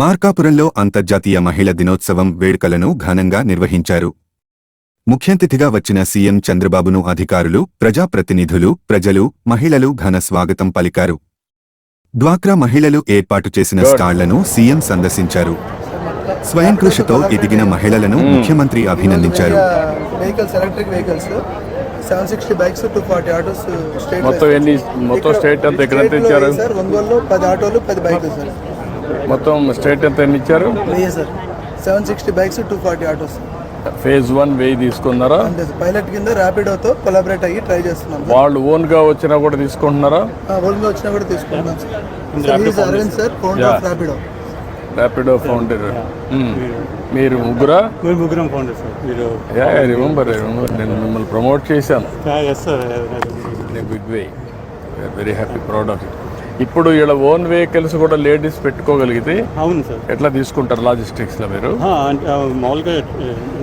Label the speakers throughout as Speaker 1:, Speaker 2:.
Speaker 1: మార్కాపురంలో అంతర్జాతీయ మహిళా దినోత్సవం వేడుకలను ఘనంగా నిర్వహించారు. ముఖ్యాతిథిగా వచ్చిన సీఎం చంద్రబాబును అధికారులు ప్రజాప్రతినిధులు ప్రజలు మహిళలు ఘన స్వాగతం పలికారు. డ్వాక్రా మహిళలు ఏర్పాటు చేసిన స్టాళ్ళను సీఎం సందర్శించారు. స్వయం కృషితో ఎదిగిన మహిళలను ముఖ్యమంత్రి అభినందించారు.
Speaker 2: Vehicles electric vehicles seven sixty bikes two forty autos state
Speaker 3: మొత్తం ఎన్ని మొత్తం స్టేట్ అంతా ఎక్కడ
Speaker 2: సార్? ఒంగోలులో పది ఆటోలు పది బైకులు సార్
Speaker 3: మొత్తం స్టేట్ ఎంత ఎన్ని ఇచ్చారు?
Speaker 2: Sir. Seven sixty bikes two forty autos.
Speaker 3: Phase one వెయ్యి తీసుకున్నారా?
Speaker 2: సార్. పైలట్ కింద ర్యాపిడోతో కొలాబరేట్ అయ్యి ట్రై చేస్తున్నాం
Speaker 3: వాళ్ళు ఓన్గా వచ్చినా కూడా తీసుకుంటున్నారా?
Speaker 2: ఓల్గా వచ్చినా కూడా తీసుకుంటున్నాం sir. Sir is Arvind sir founder of Rapido
Speaker 3: Rapido founder మీరు ముగ్గురా?
Speaker 4: మీరు ముగ్గురం ఫౌండర్ సార్. మీరు
Speaker 3: రిమెంబర్ రిమెంబర్ నేను మిమ్మల్ని ప్రమోట్ చేశాను.
Speaker 4: Yes sir
Speaker 3: big way very happy proud of it ఇప్పుడు ఇలా ఓన్ వెహికల్స్ కూడా లేడీస్ పెట్టుకోగలిగితే
Speaker 4: అవును సార్.
Speaker 3: ఎట్లా తీసుకుంటారు లాజిస్టిక్స్లో మీరు?
Speaker 4: మామూలుగా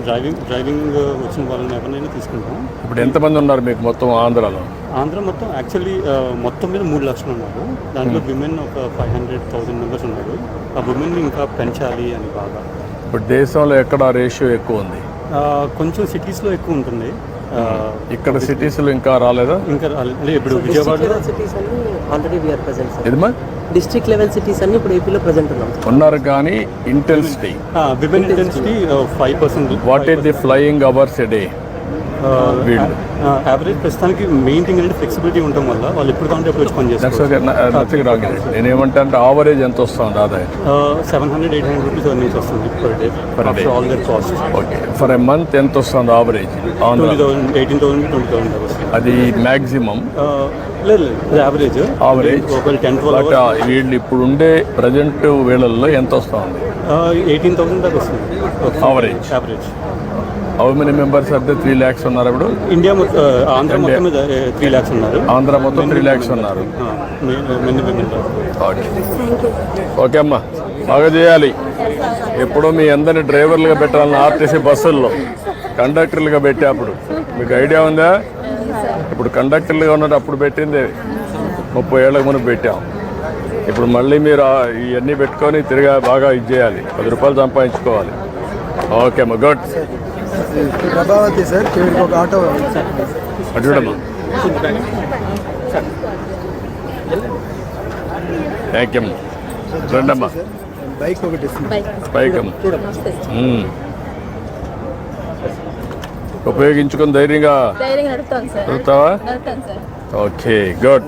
Speaker 4: డ్రైవింగ్ డ్రైవింగ్ వచ్చిన వాళ్ళని ఎవరినైనా తీసుకుంటాం.
Speaker 3: ఇప్పుడు ఎంతమంది ఉన్నారు మీకు మొత్తం ఆంధ్రాలో?
Speaker 4: ఆంధ్ర మొత్తం యాక్చువల్లీ మొత్తం మీద మూడు లక్షలు ఉన్నారు. దాంట్లో విమెన్ ఒక ఫైవ్ హండ్రెడ్ థౌసండ్ మెంబర్స్ ఉన్నారు. ఆ విమెన్ ఇంకా పెంచాలి అని బాగా.
Speaker 3: ఇప్పుడు దేశంలో ఎక్కడ రేషియో ఎక్కువ ఉంది?
Speaker 4: కొంచెం సిటీస్లో ఎక్కువ ఉంటుంది. ఆ,
Speaker 3: ఇక్కడ cities లో ఇంకా రాలేదా?
Speaker 4: ఇంకా రాలే- అంటే ఇప్పుడు విజయవాడలో
Speaker 5: సిటీస్ అన్ని already we are sir district level cities అన్ని ఇప్పుడు ఏపీలో ప్రెసెంట్ ఉన్నాం.
Speaker 3: ఉన్నారు కానీ intensity
Speaker 4: women intensity five percent
Speaker 3: what is the flying hours a day
Speaker 4: average ప్రస్తుతానికి మెయిన్ థింగ్ అంటే ఫ్లెక్సిబిలిటీ ఉండటం వల్ల వాళ్ళు ఎప్పుడు కావాలంటే అప్పుడు వచ్చి పని
Speaker 3: దట్స్
Speaker 4: చేస్తారు
Speaker 3: ఓకే నథింగ్ రాంగ్ నేను ఏమంటా అంటే ఆవరేజ్ ఎంత వస్తుంది ఆదాయం?
Speaker 4: Seven hundred eight hundred rupees earnings వస్తుంది per day
Speaker 3: Per day.
Speaker 4: After all the cost
Speaker 3: okay for a month ఎంత వస్తుంది average Andhra
Speaker 4: twenty thousand eighteen thousand twenty thousand
Speaker 3: అది మ్యాక్సిమం
Speaker 4: లేదు యావరేజ్ టెన్
Speaker 3: బట్ వీళ్ళు ఇప్పుడు ఉండే ప్రజెంట్ వేళల్లో ఎంత వస్తుంది
Speaker 4: ఎయిటీన్ థౌసండ్ దాకా వస్తుంది.
Speaker 3: Average.
Speaker 4: Average
Speaker 3: how many members అంటే త్రీ ల్యాక్స్ ఉన్నారు ఇప్పుడు?
Speaker 4: ఇండియా మొత్తం ఆంధ్ర మొత్తం త్రీ ల్యాక్స్ ఉన్నారు.
Speaker 3: ఆంధ్ర మొత్తం త్రీ ల్యాక్స్ ఉన్నారు. ఓకే అమ్మా. బాగా చేయాలి. ఎప్పుడో మీ అందరిని డ్రైవర్లుగా పెట్టాలని ఆర్టీసీ బస్సుల్లో కండక్టర్లుగా పెట్టేప్పుడు మీకు ఐడియా ఉందా? ఇప్పుడు కండక్టర్లుగా ఉన్నట్టు అప్పుడు పెట్టింది. ముప్పై ఏళ్ళకి మనం పెట్టాం. ఇప్పుడు మళ్ళీ మీరు ఇవన్నీ పెట్టుకొని తిరిగా బాగా ఇది చేయాలి. పది రూపాయలు సంపాదించుకోవాలి. ఓకే అమ్మా గుడ్.
Speaker 2: ప్రభావతి సార్ ఒక ఆటో.
Speaker 3: థ్యాంక్ యూ అమ్మా. రండమ్మా.
Speaker 2: బైక్ ఒకటి
Speaker 3: పైకి అమ్మా. మ్మ్. ఉపయోగించుకొని ధైర్యంగా
Speaker 6: సార్.
Speaker 3: Okay good.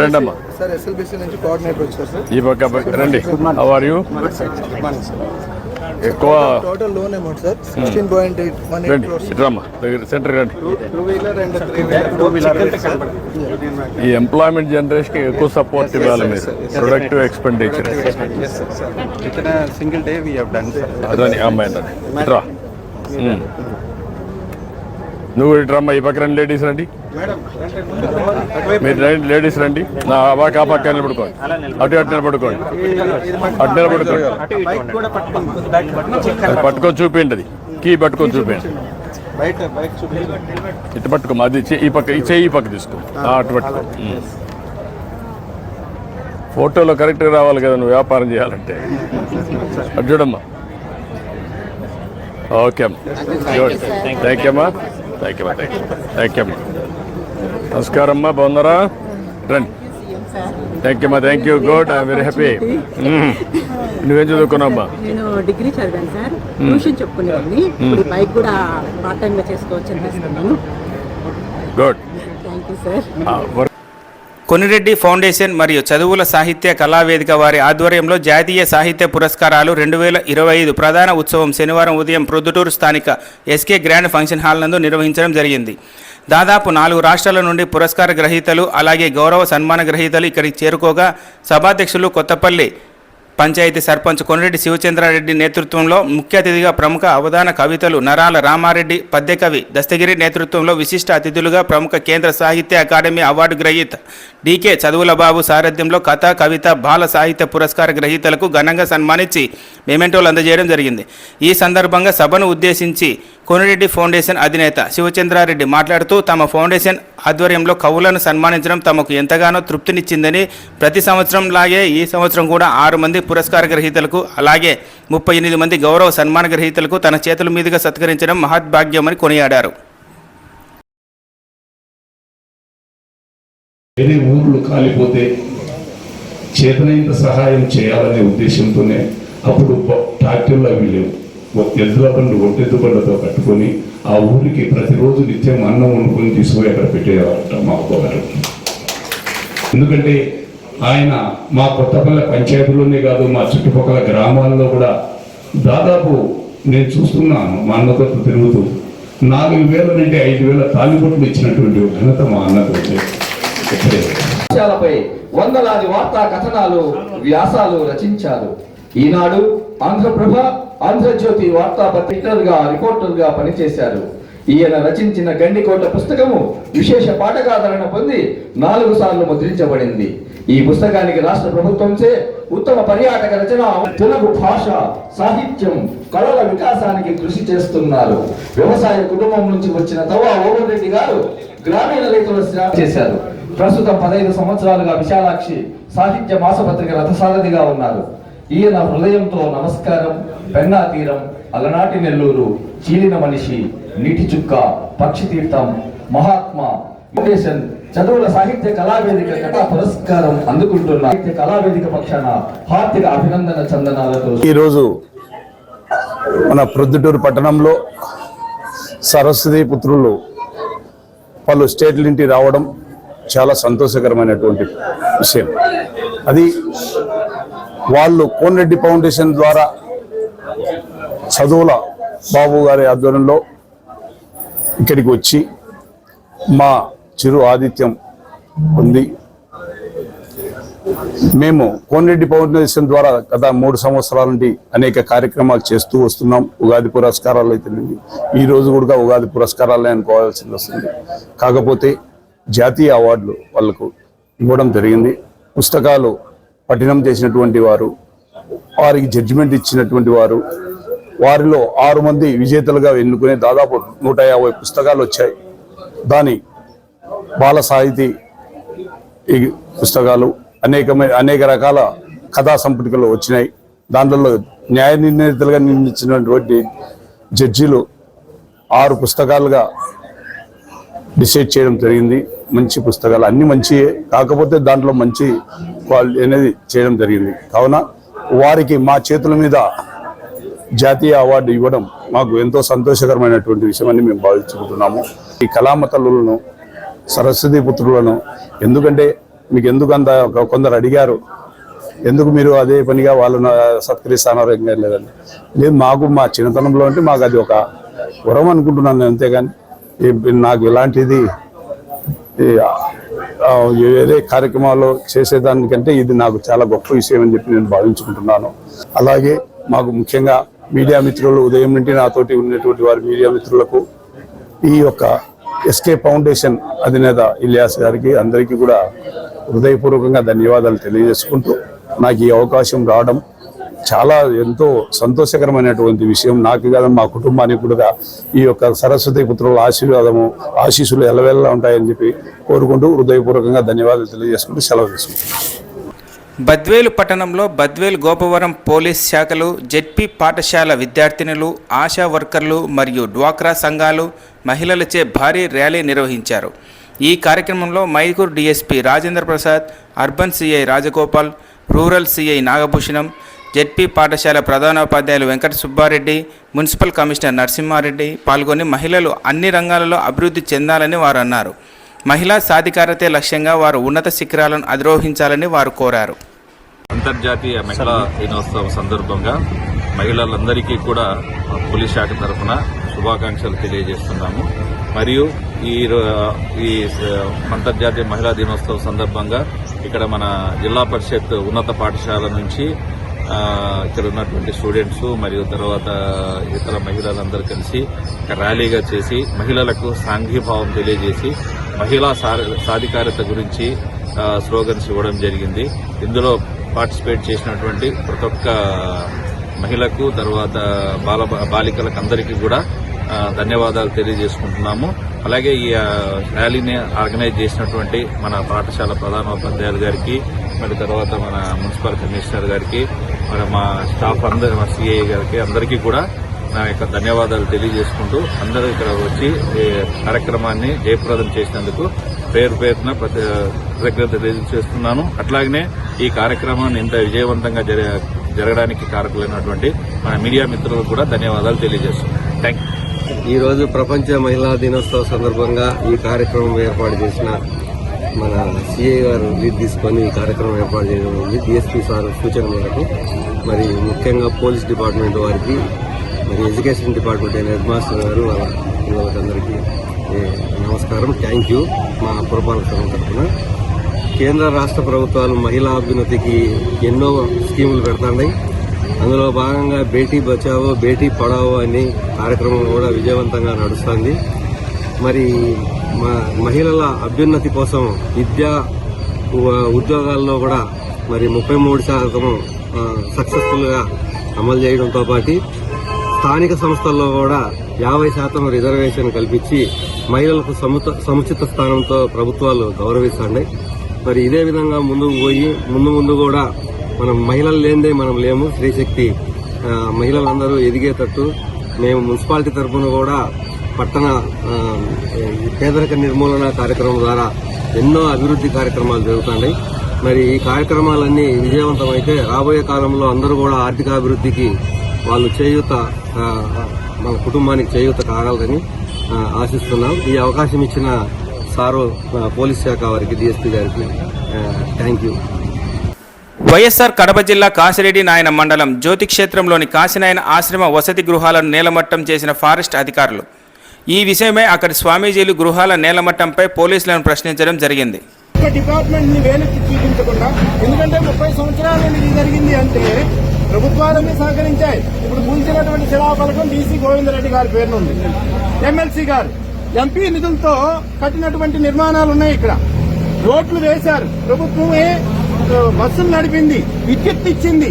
Speaker 3: రండి అమ్మా
Speaker 2: సార్ ఎస్ఎల్బిసి నుంచి కోఆర్డినేటర్ వచ్చారు సార్.
Speaker 3: ఈ పక్క రండి. హౌ ఆర్ యూ ఎక్కువ
Speaker 2: total loan amount sir sixteen point eight one eight
Speaker 3: రండి
Speaker 2: క్రోర్స్
Speaker 3: ఇటు రమ్మా. దగ్గర సెంటర్ రండి. ఈ ఎంప్లాయ్మెంట్ జనరేషన్కి ఎక్కువ సపోర్ట్ ఇవ్వాలి మీరు. Productive expenditure
Speaker 7: sir.
Speaker 3: అదని అమ్మాయి రా. నువ్వు ఇటు రమ్మా ఈ పక్క రండి లేడీస్ రండి. మీరు లేడీస్ రండి. నా పక్క ఆ పక్క నిలబడుకోండి. అటు అటు నిలబడుకోండి. అటు నిలబడుకోండి. పట్టుకొని చూపిండి అది. కీ పట్టుకొని చూపిండి
Speaker 7: బయట బయట చూపించి
Speaker 3: ఇటు పట్టుకోమా అది ఈ పక్క ఈ చెయ్యి ఈ పక్క తీసుకో. అటు పట్టుకో. ఫోటోలో కరెక్ట్గా రావాలి కదా నువ్వు వ్యాపారం చేయాలంటే. అటు చూడమ్మా. ఓకే అమ్మా. థ్యాంక్ యూ అమ్మా. థ్యాంక్ యూ అమ్మా థ్యాంక్ యూ థ్యాంక్ యూ అమ్మా. నమస్కారం అమ్మా బాగున్నారా? రండి. థ్యాంక్ యూ అమ్మా thank you good I'm very happy నువ్వేం చదువుకున్నావమ్మా
Speaker 5: నేను డిగ్రీ చదివాను సార్. ట్యూషన్ చెప్పుకునేవాడిని. ఇప్పుడు ఈ బైక్ కూడా పార్ట్ టైం గా చేసుకోవచ్చు అనిపిస్తున్నాను
Speaker 3: good
Speaker 5: thank you sir
Speaker 8: Konireddy foundation మరియు చదువుల సాహిత్య కళావేదిక వారి ఆధ్వర్యంలో జాతీయ సాహిత్య పురస్కారాలు రెండు వేల ఇరవై ఐదు ప్రధాన ఉత్సవం శనివారం ఉదయం ప్రొద్దుటూరు స్థానిక ఎస్కే గ్రాండ్ ఫంక్షన్ హాల్ నందు నిర్వహించడం జరిగింది. దాదాపు నాలుగు రాష్ట్రాల నుండి పురస్కార గ్రహీతలు అలాగే గౌరవ సన్మాన గ్రహీతలు ఇక్కడికి చేరుకోగా సభాధ్యక్షులు కొత్తపల్లి పంచాయతీ సర్పంచ్ కొనిరెడ్డి శివచంద్రారెడ్డి నేతృత్వంలో ముఖ్య అతిథిగా ప్రముఖ అవధాన కవితలు నరాల రామారెడ్డి పద్యకవి దస్తగిరి నేతృత్వంలో విశిష్ట అతిథులుగా ప్రముఖ కేంద్ర సాహిత్య అకాడమీ అవార్డు గ్రహీత డీకే చదువుల బాబు సారథ్యంలో కథ కవిత బాల సాహిత్య పురస్కార గ్రహీతలకు ఘనంగా సన్మానించి మెమెంటోలు అందజేయడం జరిగింది. ఈ సందర్భంగా సభను ఉద్దేశించి కోనిరెడ్డి ఫౌండేషన్ అధినేత శివచంద్రారెడ్డి మాట్లాడుతూ తమ ఫౌండేషన్ ఆధ్వర్యంలో కవులను సన్మానించడం తమకు ఎంతగానో తృప్తినిచ్చిందని ప్రతి సంవత్సరం లాగే ఈ సంవత్సరం కూడా ఆరు మంది పురస్కార గ్రహీతలకు అలాగే ముప్పై ఎనిమిది మంది గౌరవ సన్మాన గ్రహీతలకు తన చేతుల మీదుగా సత్కరించడం మహద్భాగ్యమని కొనియాడారు.
Speaker 6: వేరే కాలిపోతే సహాయం చేయాలనే ఉద్దేశంతోనే అప్పుడు ట్రాక్టర్లు అవి లేవు. ఎద్దుల బండ్లు ఒంటెద్దు బండ్లతో కట్టుకొని ఆ ఊరికి ప్రతిరోజు నిత్యం అన్నం వండుకొని తీసుకుపోయి అక్కడ పెట్టేవారట మా అబ్బగారు. ఎందుకంటే ఆయన మా కొత్తపల్లె పంచాయతీలోనే కాదు మా చుట్టుపక్కల గ్రామాల్లో కూడా దాదాపు నేను చూస్తున్నాను మా అన్నతో తిరుగుతూ. నాలుగు వేల నుండి ఐదు వేల తాలిబొట్లు ఇచ్చినటువంటి ఘనత మా అన్నతో
Speaker 9: విషయాలపై వందలాది వార్తా కథనాలు వ్యాసాలు రచించారు. ఈనాడు ఆంధ్రప్రభ ఆంధ్రజ్యోతి వార్తాపత్రికలుగా రిపోర్టర్గా పనిచేశారు. ఈయన రచించిన గండికోట పుస్తకము విశేష పాఠకాదరణ పొంది నాలుగు సార్లు ముద్రించబడింది. ఈ పుస్తకానికి రాష్ట్ర ప్రభుత్వంచే ఉత్తమ పర్యాటక రచన తెలుగు భాష సాహిత్యం కళల వికాసానికి కృషి చేస్తున్నారు. వ్యవసాయ కుటుంబం నుంచి వచ్చిన తవా ఓమన్ రెడ్డి గారు గ్రామీణ రైతుల చేశారు. ప్రస్తుతం పదహైదు సంవత్సరాలుగా విశాలాక్షి సాహిత్య మాసపత్రిక రథసారథిగా ఉన్నారు. ఈయన హృదయంతో నమస్కారం పెన్నా తీరం అలనాటి నెల్లూరు చీలిన మనిషి నీటి చుక్క పక్షి తీర్థం మహాత్మా ఫౌండేషన్ చదువుల సాహిత్య కళావేదిక కథా పురస్కారం అందుకుంటున్న సాహిత్య కళావేదిక పక్షాన హార్దిక అభినందన చందనాలతో
Speaker 10: ఈరోజు మన ప్రొద్దుటూరు పట్టణంలో సరస్వతి పుత్రులు పలు స్టేట్ల నుండి రావడం చాలా సంతోషకరమైనటువంటి విషయం. అది వాళ్ళు కోనరెడ్డి ఫౌండేషన్ ద్వారా చదువుల బాబు గారి ఆధ్వర్యంలో ఇక్కడికి వచ్చి మా చిరు ఆతిథ్యం ఉంది. మేము కోనరెడ్డి ఫౌండేషన్ ద్వారా గత మూడు సంవత్సరాల నుండి అనేక కార్యక్రమాలు చేస్తూ వస్తున్నాం. ఉగాది పురస్కారాలు అయితే ఈ రోజు కూడా ఉగాది పురస్కారాలే అనుకోవాల్సి వస్తుంది. కాకపోతే జాతీయ అవార్డులు వాళ్ళకు ఇవ్వడం జరిగింది. పుస్తకాలు పఠనం చేసినటువంటి వారు వారికి జడ్జిమెంట్ ఇచ్చినటువంటి వారు వారిలో ఆరు మంది విజేతలుగా ఎన్నుకునే దాదాపు నూట యాభై పుస్తకాలు వచ్చాయి. దాని బాల సాహితీ ఈ పుస్తకాలు అనేకమైన అనేక రకాల కథా సంపుటికలు వచ్చినాయి. దాంట్లో న్యాయ నిర్ణేతలుగా నిర్ణయించినటువంటి జడ్జీలు ఆరు పుస్తకాలుగా డిసైడ్ చేయడం జరిగింది. మంచి పుస్తకాలు అన్ని మంచియే కాకపోతే దాంట్లో మంచి క్వాలిటీ అనేది చేయడం జరిగింది. కావున వారికి మా చేతుల మీద జాతీయ అవార్డు ఇవ్వడం మాకు ఎంతో సంతోషకరమైనటువంటి విషయమని మేము భావించుకుంటున్నాము. ఈ కళామతలను సరస్వతి పుత్రులను ఎందుకంటే మీకు ఎందుకు అంత కొందరు అడిగారు ఎందుకు మీరు అదే పనిగా వాళ్ళను సత్కరిస్తున్నారు ఏం లేదండి లేదు మాకు మా చిన్నతనంలో అంటే మాకు అది ఒక వరం అనుకుంటున్నాను అంతేగాని నాకు ఇలాంటిది ఈ, వేరే కార్యక్రమాలు చేసేదానికంటే ఇది నాకు చాలా గొప్ప విషయం అని చెప్పి నేను భావించుకుంటున్నాను. అలాగే మాకు ముఖ్యంగా మీడియా మిత్రులు ఉదయం నుండి నాతోటి ఉన్నటువంటి వారి మీడియా మిత్రులకు ఈ యొక్క ఎస్కే ఫౌండేషన్ అధినేత ఇలియాస్ గారికి అందరికీ కూడా హృదయపూర్వకంగా ధన్యవాదాలు తెలియజేసుకుంటూ నాకు ఈ అవకాశం రావడం చాలా ఎంతో సంతోషకరమైనటువంటి విషయం. నాకు కాదు మా కుటుంబానికి కూడా ఈ యొక్క సరస్వతి పుత్రుల ఆశీర్వాదము ఆశీస్సులు ఎలవెల్లా ఉంటాయని చెప్పి కోరుకుంటూ హృదయపూర్వకంగా ధన్యవాదాలు తెలియజేసుకుంటూ సెలవు తీసుకుంటాను
Speaker 8: బద్వేలు పట్టణంలో బద్వేలు గోపవరం పోలీస్ శాఖలు జెడ్పీ పాఠశాల విద్యార్థినులు ఆశా వర్కర్లు మరియు డ్వాక్రా సంఘాలు మహిళలచే భారీ ర్యాలీ నిర్వహించారు. ఈ కార్యక్రమంలో Mydukur DSP Rajendra Prasad urban CI Rajagopal rural CI Nagabhushanam ZP పాఠశాల ప్రధానోపాధ్యాయులు వెంకట సుబ్బారెడ్డి మున్సిపల్ కమిషనర్ నరసింహారెడ్డి పాల్గొని మహిళలు అన్ని రంగాలలో అభివృద్ధి చెందాలని వారు అన్నారు మహిళా సాధికారతే లక్ష్యంగా వారు ఉన్నత శిఖరాలను అధిరోహించాలని వారు కోరారు.
Speaker 11: అంతర్జాతీయ మహిళా దినోత్సవం సందర్భంగా మహిళలందరికీ కూడా పోలీస్ శాఖ తరఫున శుభాకాంక్షలు తెలియజేస్తున్నాము. మరియు ఈ ఈ అంతర్జాతీయ మహిళా దినోత్సవం సందర్భంగా ఇక్కడ మన జిల్లా పరిషత్ ఉన్నత పాఠశాల నుంచి ఇక్కడ ఉన్నటువంటి స్టూడెంట్స్ మరియు తర్వాత ఇతర మహిళలందరూ కలిసి ర్యాలీగా చేసి మహిళలకు సాంఘీభావం తెలియజేసి మహిళా సాధికారత గురించి స్లోగన్స్ ఇవ్వడం జరిగింది. ఇందులో పార్టిసిపేట్ చేసినటువంటి ప్రతి ఒక్క మహిళకు తర్వాత బాల బాలికలకు అందరికీ కూడా ధన్యవాదాలు తెలియజేసుకుంటున్నాము. అలాగే ఈ ర్యాలీని ఆర్గనైజ్ చేసినటువంటి మన పాఠశాల ప్రధానోపాధ్యాయులు గారికి మరి తర్వాత మన మున్సిపల్ కమిషనర్ గారికి మరి మా స్టాఫ్ అందరి మా సిఐ గారికి అందరికీ కూడా నా యొక్క ధన్యవాదాలు తెలియజేసుకుంటూ అందరూ ఇక్కడ వచ్చి ఈ కార్యక్రమాన్ని జయప్రదం చేసినందుకు పేరు పేరున ప్రతి కృతజ్ఞత తెలియజేస్తున్నాను. అట్లాగనే ఈ కార్యక్రమాన్ని ఇంత విజయవంతంగా జర జరగడానికి కారకులైనటువంటి మన మీడియా మిత్రులకు కూడా ధన్యవాదాలు తెలియజేస్తున్నాను. థ్యాంక్ యూ
Speaker 7: ప్రపంచ మహిళా దినోత్సవ సందర్భంగా ఈ కార్యక్రమం ఏర్పాటు చేసిన మన సిఐ గారు లీడ్ తీసుకొని ఈ కార్యక్రమం ఏర్పాటు చేయడం ఉంది. డిఎస్పీ సార్ సూచన మేరకు. మరి ముఖ్యంగా పోలీస్ డిపార్ట్మెంట్ వారికి మరి ఎడ్యుకేషన్ డిపార్ట్మెంట్ అయిన హెడ్ మాస్టర్ గారు వాళ్ళ పిల్లలకందరికీ నమస్కారం. థ్యాంక్ యూ మా పురపాలక సంఘం తరఫున. కేంద్ర రాష్ట్ర ప్రభుత్వాలు మహిళా అభ్యున్నతికి ఎన్నో స్కీములు పెడుతున్నాయి అందులో భాగంగా బేటీ బచావో బేటీ పడావో అనే కార్యక్రమం కూడా విజయవంతంగా నడుస్తుంది. మరి మహిళల అభ్యున్నతి కోసం విద్యా ఉద్యోగాల్లో కూడా మరి ముప్పై మూడు శాతం సక్సెస్ఫుల్గా అమలు చేయడంతో పాటు స్థానిక సంస్థల్లో కూడా యాభై శాతం రిజర్వేషన్ కల్పించి మహిళలకు సముత సముచిత స్థానంతో ప్రభుత్వాలు గౌరవిస్తున్నాయి మరి ఇదే విధంగా ముందుకు పోయి ముందు ముందు కూడా మనం మహిళలు లేనిదే మనం లేము. స్త్రీశక్తి మహిళలందరూ ఎదిగేటట్టు మేము మున్సిపాలిటీ తరఫున కూడా పట్టణ పేదరిక నిర్మూలన కార్యక్రమం ద్వారా ఎన్నో అభివృద్ధి కార్యక్రమాలు జరుగుతున్నాయి. మరి ఈ కార్యక్రమాలన్నీ విజయవంతమైతే రాబోయే కాలంలో అందరూ కూడా ఆర్థికాభివృద్ధికి వాళ్ళు చేయూత మన కుటుంబానికి చేయూత కాగలరని ఆశిస్తున్నాం. ఈ అవకాశం ఇచ్చిన సారు పోలీస్ శాఖ వారికి డిఎస్పీ గారికి థ్యాంక్ యూ
Speaker 8: వైఎస్ఆర్ కడప జిల్లా కాశిరెడ్డి నాయన మండలం జ్యోతి క్షేత్రంలోని కాశీనాయన ఆశ్రమ వసతి గృహాలను నేలమట్టం చేసిన ఫారెస్ట్ అధికారులు. ఈ విషయమై అక్కడి స్వామీజీలు గృహాల నేలమట్టంపై పోలీసులను ప్రశ్నించడం జరిగింది.
Speaker 2: ఒక డిపార్ట్మెంట్ వేలెత్తి చూపించకుండా ఎందుకంటే ముప్పై సంవత్సరాల నుండి ఇది జరిగింది అంటే ప్రభుత్వాలన్నీ సహకరించాయి. ఇప్పుడు ముంచినటువంటి శిలా పథకం డీసీ గోవిందరెడ్డి గారి పేరున ఉంది. ఎమ్మెల్సీ గారు ఎంపీ నిధులతో కట్టినటువంటి నిర్మాణాలు ఉన్నాయి ఇక్కడ. రోడ్లు వేశారు. ప్రభుత్వమే బస్సులు నడిపింది. విద్యుత్ ఇచ్చింది.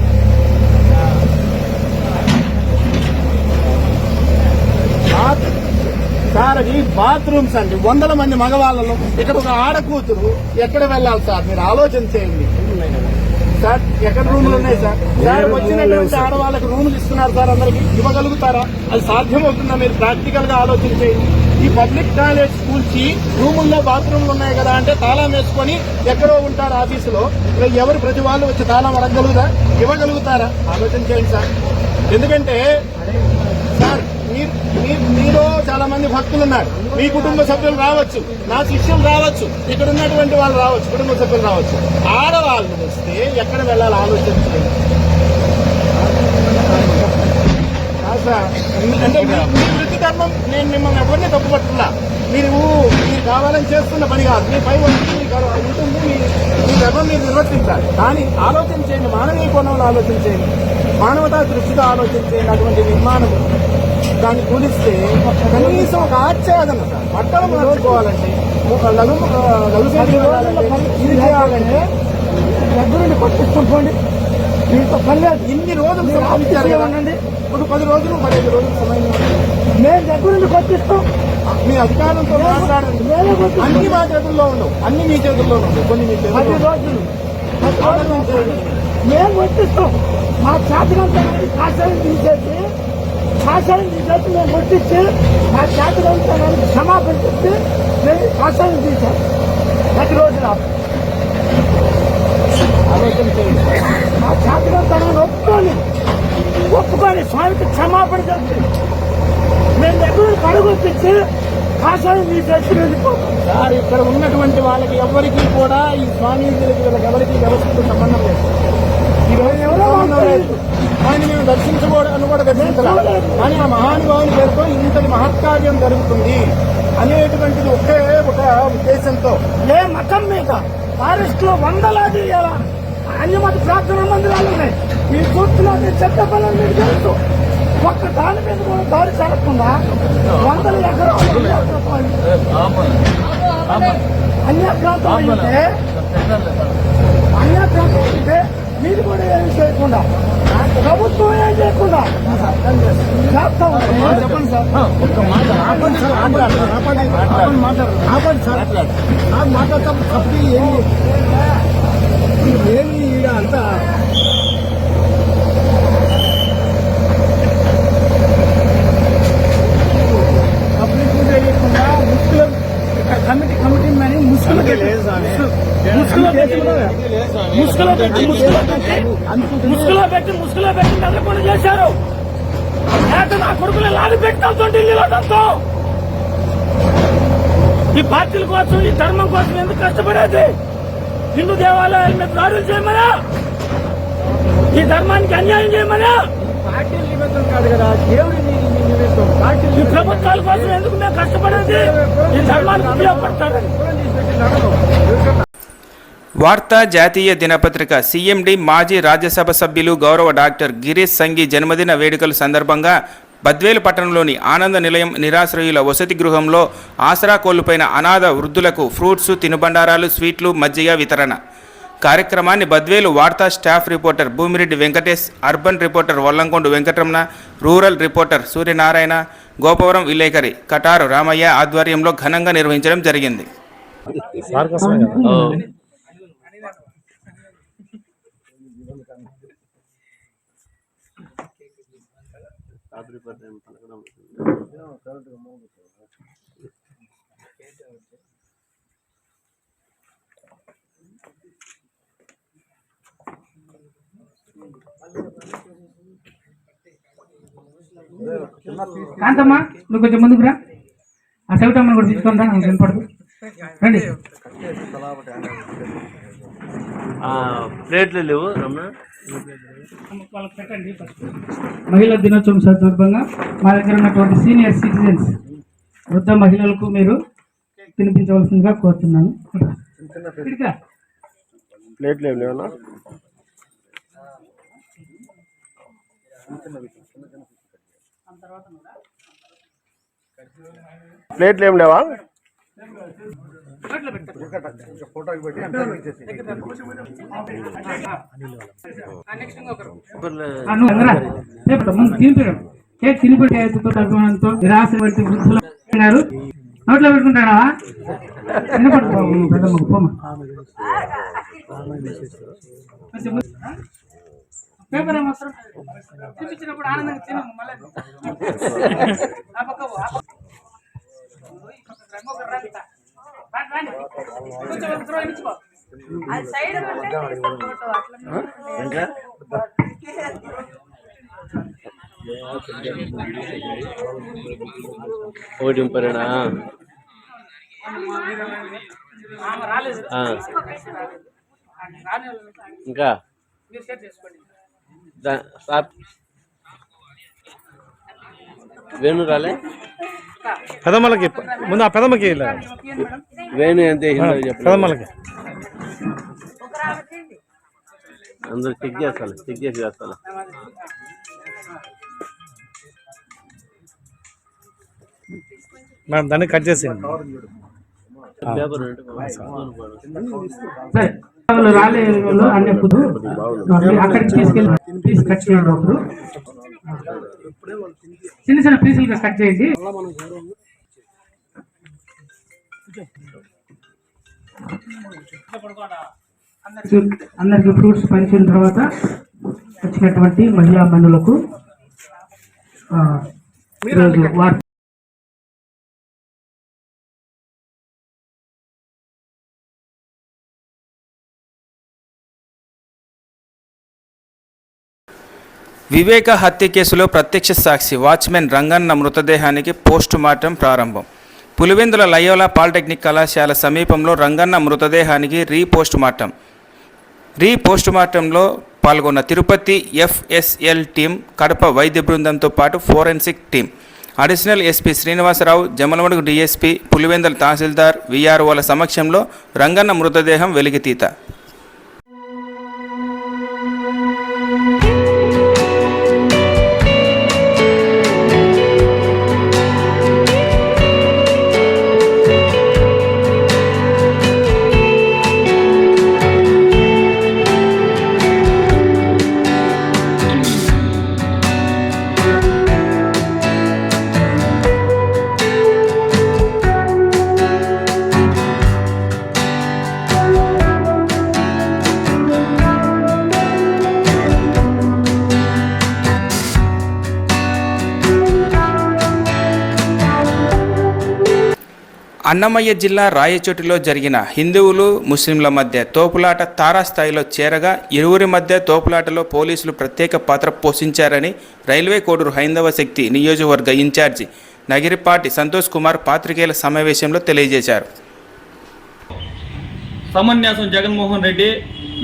Speaker 2: సార్ అది బాత్రూమ్స్ అండి. వందల మంది మగవాళ్ళలో ఇక్కడ ఒక ఆడ కూతురు ఎక్కడ వెళ్ళాలి సార్? మీరు ఆలోచన చేయండి. సార్ ఎక్కడ రూములు ఉన్నాయి సార్? సార్ వచ్చినటువంటి ఆడవాళ్ళకి రూములు ఇస్తున్నారు సార్ అందరికి. ఇవ్వగలుగుతారా? అది సాధ్యమవుతుందా? మీరు ప్రాక్టికల్గా ఆలోచన చేయండి. ఈ పబ్లిక్ కాలేజ్ స్కూల్కి రూముల్లో బాత్రూమ్లు ఉన్నాయి కదా అంటే తాళం వేసుకొని ఎక్కడో ఉంటారు ఆఫీసులో. ఎవరు ప్రతి వాళ్ళు వచ్చి తాళం అడగలుగుతా ఇవ్వగలుగుతారా? ఆలోచన చేయండి సార్. ఎందుకంటే సార్ మీలో చాలా మంది భక్తులు ఉన్నారు. మీ కుటుంబ సభ్యులు రావచ్చు. నా శిష్యులు రావచ్చు. ఇక్కడ ఉన్నటువంటి వాళ్ళు రావచ్చు. కుటుంబ సభ్యులు రావచ్చు. ఆడవాళ్ళు వస్తే ఎక్కడ వెళ్ళాలి? ఆలోచించండి. సార్. అంటే మీ- వృత్తి ధర్మం నేను మిమ్మల్ని ఎవరిని తప్పుపట్టున్నా మీరు మీరు కావాలని చేస్తున్న పని కాదు. మీ పై ఉంటుంది. మీ మీ ధర్మం మీరు నిర్వర్తించాలి. కానీ ఆలోచన చేయండి. మానవీయ కోణంలో ఆలోచన చేయండి. మానవతా దృష్టితో ఆలోచన చేయండి. అటువంటి నిర్మాణం దాన్ని కూలిస్తే కనీసం ఒక ఆచ్ఛాదన. సార్ బట్టలు మార్చుకోవాలంటే ఒక లఘు లఘు ఇది చేయాలంటే దగ్గరుండి పట్టించుకోండి. దీంతో పని ఇన్ని రోజులు కదండి ఒక పది రోజులు పదిహేను రోజులు సమయం మేము దగ్గరుండి పట్టిస్తాం. మీ అధికారంతో మాట్లాడండి. అన్ని మా చేతుల్లో ఉండవు అన్ని మీ చేతుల్లో ఉండవు కొన్ని మీ పది రోజులు. మేము పట్టిస్తాం. మా చేతకంతా కాశాలను తీసేసి కాశాలను తీసేసి మేము కొట్టించి మా చేతకంతా క్షమాపణ చెప్తే మేము కాశాలను తీసాం ప్రతి రోజున ఆలోచన చేయండి. మా ఒప్పుకొని ఒప్పుకొని స్వామికి క్షమాపణ చెప్పి మేము దగ్గర కడుగొప్పించి కాశాలను తీసేసి వెళ్ళిపోతాం. సార్ ఇక్కడ ఉన్నటువంటి వాళ్ళకి ఎవరికి కూడా ఈ స్వామీజీలకి వీళ్ళకి ఎవరికి వ్యవస్థతో సంబంధం లేదు. ఆయన మేము దర్శించకూడదు కూడా దర్శించాలి కానీ ఆ మహానుభావుని పేరుతో ఇంతటి మహత్కార్యం జరుగుతుంది అనేటువంటిది ఒకే ఒక ఉద్దేశంతో.
Speaker 12: ఏ మతం మీద? ఫారెస్ట్లో వందలాది అన్యమత ప్రార్థన మందిరాలు ఉన్నాయి. ఈ చూస్తున్న చెత్త పనులు మీకు తెలుసు. ఒక్క దాని మీద కూడా దారి జరగకుండా వందల ఎకరాలు అన్యప్రాంతం అయితే అన్యప్రాంతం అయితే మీరు కూడా ఏం చేయకుండా ప్రభుత్వం ఏం చేయకుండా
Speaker 2: చెప్పండి సార్. ఒక్క మాట ఆపండి సార్. ఆపండి ఆపండి ఆపండి మాట్లాడు. ఆపండి సార్. నాకు మాట్లాడతాం తప్పి ఏమి ఏమి ఈడ అంతా పబ్లిక్ తెలియకుండా ముస్కులు కమిటీ కమిటీ అని ముస్కులు ముస్కులో పెట్టి ముస్కులో పెట్టి ముస్కులో పెట్టి
Speaker 12: ముసుగులో పెట్టి ముసుగులో పెట్టి నల్లకుండా చేశారు లేక నా కొడుకులు లాగి పెట్టడంతో ఢిల్లీలో దంతో ఈ పార్టీల కోసం ఈ ధర్మం కోసం ఎందుకు కష్టపడేది? హిందూ దేవాలయాల మీద దాడులు చేయమనా? ఈ ధర్మానికి అన్యాయం చేయమనా? ఈ ప్రభుత్వాల కోసం ఎందుకు మేము కష్టపడేది? ఈ ధర్మానికి ఉపయోగపడతారని.
Speaker 8: వార్తా జాతీయ దినపత్రిక సీఎండి మాజీ రాజ్యసభ సభ్యులు గౌరవ డాక్టర్ గిరీష్ సంఘి జన్మదిన వేడుకల సందర్భంగా బద్వేలు పట్టణంలోని ఆనంద నిలయం నిరాశ్రయుల వసతి గృహంలో ఆసరా కోల్పోయిన అనాథ వృద్ధులకు ఫ్రూట్స్ తినుబండారాలు స్వీట్లు మజ్జిగ వితరణ. కార్యక్రమాన్ని బద్వేలు వార్తా staff reporter Bhumireddy Venkatesh urban reporter Vallamkonda Venkataramana rural reporter Suryanarayana Gopavaram విలేకరి కటారు రామయ్య ఆధ్వర్యంలో ఘనంగా నిర్వహించడం జరిగింది.
Speaker 12: కాంతమ్మా నువ్వు కొంచెం ముందుకు రా. ఆ చెవిటమ్మని కూడా తీసుకొని రా నాకు వినపడదు. రండి.
Speaker 13: ప్లేట్లు లేవు రమణ.
Speaker 12: మహిళా దినోత్సవం సందర్భంగా మా దగ్గర ఉన్నటువంటి సీనియర్ సిటిజన్స్ వృద్ధ మహిళలకు మీరు తినిపించవలసిందిగా కోరుతున్నాను?
Speaker 3: ప్లేట్లు ఏం లేవన్నా? ప్లేట్లు ఏం లేవా?
Speaker 12: కేక్ తినిపెట్టి అభిమానంతో నిరాశ వృద్ధులు. నోట్లో పెట్టుకుంటాడా పేపర్ తినిపించినప్పుడు ఆనందంగా తినము మళ్ళీ ఆ పక్క పో, ఆ పక్క. ఈ పక్కకు రా, ఇంకొకరు రా ఇట్లా. రా, రాండి. కొంచెం ఒక త్రో ఇచ్చుకో.
Speaker 13: ఒకటి ఇంపరేనా
Speaker 12: ఆమె రాలేదు
Speaker 13: ఆ.
Speaker 12: రాని
Speaker 13: ఇంకా
Speaker 12: మీరు
Speaker 13: వేణు రాలే?
Speaker 3: పెదమ్మలకి ముందు ఆ పెదమ్మకి
Speaker 13: వేణు ఎంత
Speaker 3: పెదమ్మలకి.
Speaker 13: అందరు చెక్ చేస్తాను చెక్ చేసి చేస్తాను
Speaker 3: మేడం దాన్ని కట్ చేసేయండి.
Speaker 13: పేపర్ ఉంటే
Speaker 12: సరే. వాళ్ళు రాలే వాళ్ళు అన్నప్పుడు అక్కడికి తీసుకెళ్ళి ఒకరు. చిన్న చిన్న పీసులుగా కట్ చేయండి. అందరికి ఫ్రూట్స్ పంచిన తర్వాత వచ్చినటువంటి మహిళా మనులకు ఈరోజు వార్
Speaker 8: వివేక హత్య కేసులో ప్రత్యక్ష సాక్షి వాచ్మెన్ రంగన్న మృతదేహానికి పోస్ట్ మార్టం ప్రారంభం. పులివెందుల లయోలా పాలిటెక్నిక్ కళాశాల సమీపంలో రంగన్న మృతదేహానికి రీపోస్ట్ మార్టం రీపోస్ట్ మార్టంలో పాల్గొన్న తిరుపతి ఎఫ్ఎస్ఎల్ టీం కడప వైద్య బృందంతో పాటు forensic team. Additional SP Srinivasarao Jammalamadugu DSP Pulivendula తహసీల్దార్ విఆర్ఓల సమక్షంలో రంగన్న మృతదేహం వెలికితీత. అన్నమయ్య జిల్లా రాయచోటిలో జరిగిన హిందువులు ముస్లింల మధ్య తోపులాట తారాస్థాయిలో చేరగా ఇరువురి మధ్య తోపులాటలో పోలీసులు ప్రత్యేక పాత్ర పోషించారని రైల్వే కోడూరు హైందవ శక్తి నియోజకవర్గ ఇన్ఛార్జి నగిరిపాటి సంతోష్ కుమార్ పాత్రికేయుల సమావేశంలో తెలియజేశారు.
Speaker 14: సమన్యాసం జగన్మోహన్ రెడ్డి.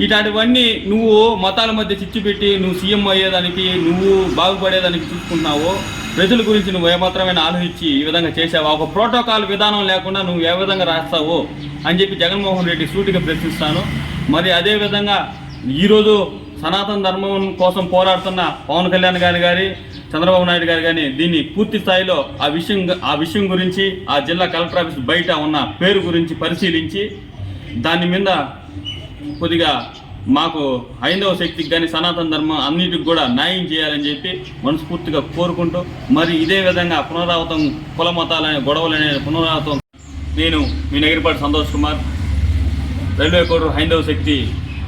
Speaker 14: ఇలాంటివన్నీ నువ్వు మతాల మధ్య చిచ్చు పెట్టి నువ్వు సీఎం అయ్యేదానికి నువ్వు బాగుపడేదానికి చూసుకుంటున్నావు ప్రజల గురించి నువ్వు ఏమాత్రమైనా ఆలోచించి ఈ విధంగా చేసావు ఒక ప్రోటోకాల్ విధానం లేకుండా నువ్వు ఏ విధంగా రాస్తావు అని చెప్పి జగన్మోహన్ రెడ్డి సూటిగా ప్రశ్నిస్తాను. మరి అదేవిధంగా ఈరోజు సనాతన ధర్మం కోసం పోరాడుతున్న పవన్ కళ్యాణ్ గారి గారి చంద్రబాబు నాయుడు గారు కానీ దీన్ని పూర్తి స్థాయిలో ఆ విషయం ఆ విషయం గురించి ఆ జిల్లా కలెక్టర్ ఆఫీస్ బయట ఉన్న పేరు గురించి పరిశీలించి దాని మీద కొద్దిగా మాకు హైందవ శక్తికి కానీ సనాతన ధర్మం అన్నిటికి కూడా న్యాయం చేయాలని చెప్పి మనస్ఫూర్తిగా కోరుకుంటూ మరి ఇదే విధంగా పునరావృతం కుల మతాలనే గొడవలనే పునరావృతం నేను మీ నగిరిపాటి సంతోష్ కుమార్ రైల్వే కోడూరు హైందవ శక్తి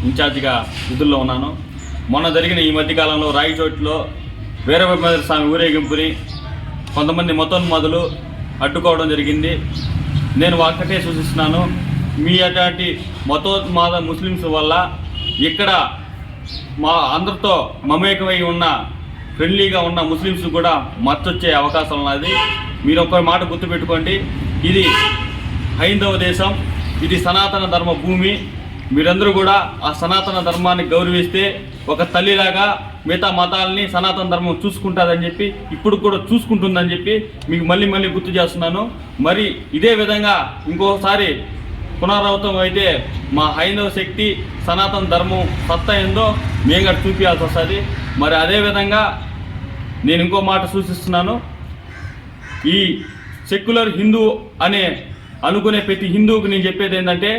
Speaker 14: ఇన్ఛార్జిగా విధుల్లో ఉన్నాను. మొన్న జరిగిన ఈ మధ్యకాలంలో రాయిచోట్లో వీరభద్ర స్వామి ఊరేగింపుని కొంతమంది మతోన్మాదులు అడ్డుకోవడం జరిగింది. నేను ఒక్కటే సూచిస్తున్నాను మీ అటువంటి మతోన్మాద ముస్లిమ్స్ వల్ల ఇక్కడ మా అందరితో మమేకమై ఉన్న ఫ్రెండ్లీగా ఉన్న ముస్లిమ్స్ కూడా మచ్చొచ్చే అవకాశం ఉన్నది. మీరు ఒక మాట గుర్తుపెట్టుకోండి. ఇది హైందవ దేశం. ఇది సనాతన ధర్మ భూమి. మీరందరూ కూడా ఆ సనాతన ధర్మాన్ని గౌరవిస్తే ఒక తల్లిలాగా మిగతా మతాలని సనాతన ధర్మం చూసుకుంటుందని చెప్పి ఇప్పుడు కూడా చూసుకుంటుందని చెప్పి మీకు మళ్ళీ మళ్ళీ గుర్తు చేస్తున్నాను. మరి ఇదే విధంగా ఇంకోసారి పునరావృతం అయితే మా హైందవ శక్తి సనాతన ధర్మం సత్తా ఏందో మేము కూడా చూపించాల్సి వస్తుంది. మరి అదేవిధంగా నేను ఇంకో మాట సూచిస్తున్నాను. ఈ సెక్యులర్ హిందూ అనే అనుకునే ప్రతి హిందువుకి నేను చెప్పేది ఏంటంటే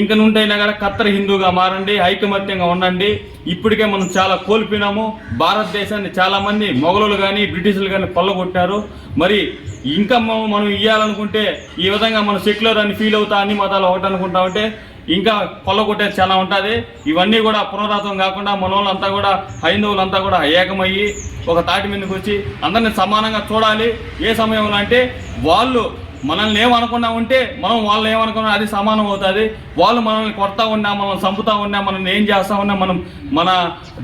Speaker 14: ఇంక నుండైనా కూడా కత్తర హిందూగా మారండి ఐకమత్యంగా ఉండండి. ఇప్పటికే మనం చాలా కోల్పోయినాము. భారతదేశాన్ని చాలామంది మొఘలులు కానీ బ్రిటిషులు కానీ కొల్లగొట్టారు మరి ఇంకా మనం మనం ఇవ్వాలనుకుంటే ఈ విధంగా మనం సెక్యులర్ అని ఫీల్ అవుతా అన్ని మతాలు ఒకటి అనుకుంటా ఉంటే ఇంకా కొల్లగొట్టేది చాలా ఉంటుంది. ఇవన్నీ కూడా పునరాతం కాకుండా మన వాళ్ళంతా కూడా హైందవులంతా కూడా ఏకమయ్యి ఒక తాటి మీదకి వచ్చి అందరిని సమానంగా చూడాలి. ఏ సమయంలో అంటే వాళ్ళు మనల్ని ఏమనుకున్నా ఉంటే మనం వాళ్ళని ఏమనుకున్నా అది సమానం అవుతుంది. వాళ్ళు మనల్ని కొడతా ఉన్నా మనం చంపుతా ఉన్నా మనం ఏం చేస్తా ఉన్నా మనం మన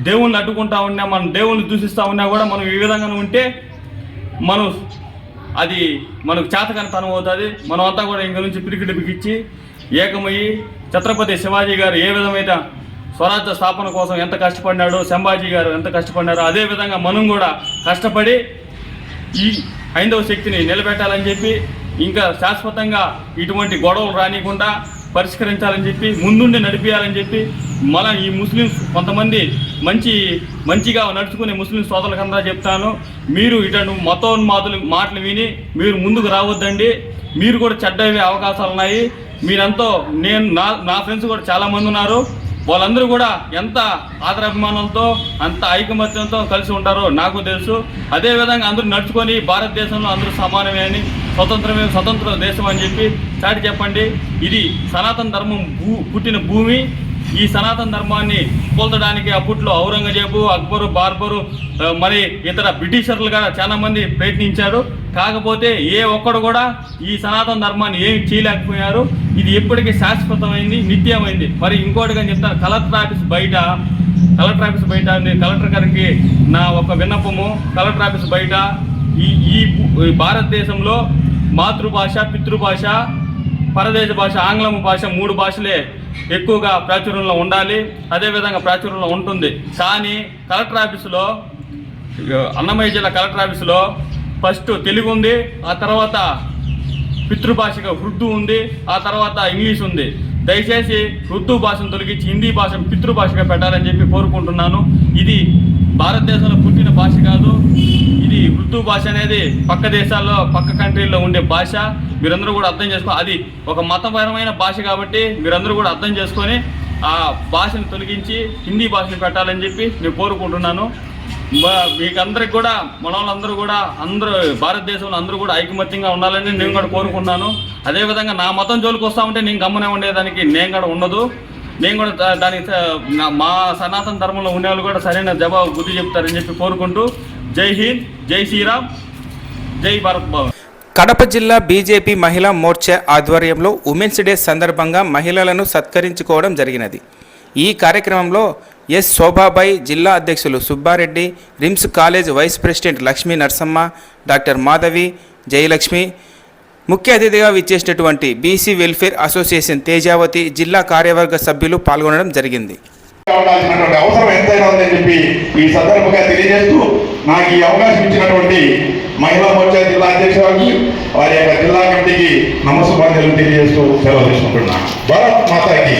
Speaker 14: దేవుణ్ణి అడ్డుకుంటా ఉన్నా మనం దేవుణ్ణి దూషిస్తూ ఉన్నా కూడా మనం ఈ విధంగా ఉంటే మనం అది మనకు చేతకానితనం అవుతుంది. మనం అంతా కూడా ఇంక నుంచి పిరికిడి బిగించి ఏకమయ్యి ఛత్రపతి శివాజీ గారు ఏ విధమైన స్వరాజ్య స్థాపన కోసం ఎంత కష్టపడినాడో సంభాజీ గారు ఎంత కష్టపడినారో అదే విధంగా మనం కూడా కష్టపడి ఈ హైందవ శక్తిని నిలబెట్టాలని చెప్పి ఇంకా శాశ్వతంగా ఇటువంటి గొడవలు రానికుండా పరిష్కరించాలని చెప్పి ముందుండి నడిపించాలని చెప్పి మన ఈ ముస్లిం కొంతమంది మంచి మంచిగా నడుచుకునే ముస్లిం సోదరులకంతా చెప్తాను. మీరు ఇటు మతోన్మాదులు మాటలు విని మీరు ముందుకు రావద్దండి. మీరు కూడా చెడ్డ అయ్యే అవకాశాలు ఉన్నాయి మీరంతా నేను నా నా ఫ్రెండ్స్ కూడా చాలామంది ఉన్నారు. వాళ్ళందరూ కూడా ఎంత ఆదరాభిమానంతో అంత ఐకమత్యంతో కలిసి ఉంటారో నాకు తెలుసు. అదేవిధంగా అందరూ నడుచుకొని భారతదేశంలో అందరూ సమానమే అని స్వతంత్రమే స్వతంత్ర దేశం అని చెప్పి చాటి చెప్పండి. ఇది సనాతన ధర్మం భూ పుట్టిన భూమి. ఈ సనాతన ధర్మాన్ని పోల్చడానికి అప్పట్లో ఔరంగజేబు అక్బరు బార్బరు మరి ఇతర బ్రిటిషర్లుగా చాలా మంది ప్రయత్నించారు. కాకపోతే ఏ ఒక్కడు కూడా ఈ సనాతన ధర్మాన్ని ఏమి చేయలేకపోయారు. ఇది ఎప్పటికీ శాశ్వతమైంది నిత్యమైంది. మరి ఇంకోటిగా చెప్తాను కలెక్టర్ ఆఫీస్ బయట కలెక్టర్ ఆఫీస్ బయట కలెక్టర్ గారికి నా ఒక విన్నపము కలెక్టర్ ఆఫీస్ బయట ఈ ఈ ఈ భారతదేశంలో మాతృభాష పితృభాష పరదేశ భాష ఆంగ్లం భాష మూడు భాషలే ఎక్కువగా ప్రాచుర్యంలో ఉండాలి. అదేవిధంగా ప్రాచుర్యంలో ఉంటుంది. కానీ కలెక్టర్ ఆఫీసులో అన్నమయ్య జిల్లా కలెక్టర్ ఆఫీసులో ఫస్ట్ తెలుగు ఉంది ఆ తర్వాత పితృభాషగా ఉర్దూ ఉంది ఆ తర్వాత ఇంగ్లీష్ ఉంది. దయచేసి ఉర్దూ భాషను తొలగించి హిందీ భాషను పితృభాషగా పెట్టాలని చెప్పి కోరుకుంటున్నాను. ఇది భారతదేశంలో పుట్టిన భాష కాదు. ఈ ఉర్దూ భాష అనేది పక్క దేశాల్లో పక్క కంట్రీల్లో ఉండే భాష. మీరందరూ కూడా అర్థం చేసుకో అది ఒక మతపరమైన భాష కాబట్టి మీరందరూ కూడా అర్థం చేసుకొని ఆ భాషను తొలగించి హిందీ భాషను పెట్టాలని చెప్పి నేను కోరుకుంటున్నాను. మీకు మీకందరికి కూడా మన వాళ్ళందరూ కూడా అందరూ భారతదేశంలో అందరూ కూడా ఐకమత్యంగా ఉండాలని నేను కూడా కోరుకున్నాను అదేవిధంగా నా మతం జోలికి వస్తామంటే నేను గమ్మనే ఉండేదానికి నేను కూడా ఉండదు. నేను కూడా దా- దానికి మా సనాతన ధర్మంలో ఉండేవాళ్ళు కూడా సరైన జవాబు బుద్ధి చెప్తారని చెప్పి కోరుకుంటూ జై హింద్ జై శ్రీరామ్ జై భారత్ భవన్
Speaker 8: కడప జిల్లా బీజేపీ మహిళా మోర్చా ఆధ్వర్యంలో ఉమెన్స్ డే సందర్భంగా మహిళలను సత్కరించుకోవడం జరిగినది. ఈ కార్యక్రమంలో ఎస్ శోభాబాయి జిల్లా అధ్యక్షులు Subbareddy RIMS college vice president Lakshmi Narasamma doctor Madhavi Jayalakshmi ముఖ్య అతిథిగా విచ్చేసినటువంటి బీసీ వెల్ఫేర్ అసోసియేషన్ తేజావతి జిల్లా కార్యవర్గ సభ్యులు పాల్గొనడం జరిగింది.
Speaker 15: ఉండాల్సినటువంటి అవసరం ఎంతైనా ఉందని చెప్పి ఈ సందర్భంగా తెలియజేస్తూ నాకు ఈ అవకాశం ఇచ్చినటువంటి మహిళా మోర్చా జిల్లా అధ్యక్షురాలు వారి యొక్క జిల్లా కమిటీకి నమస్కారం తెలియజేస్తూ సెలవు తీసుకుంటున్నాను. భారత్ మాతాకి.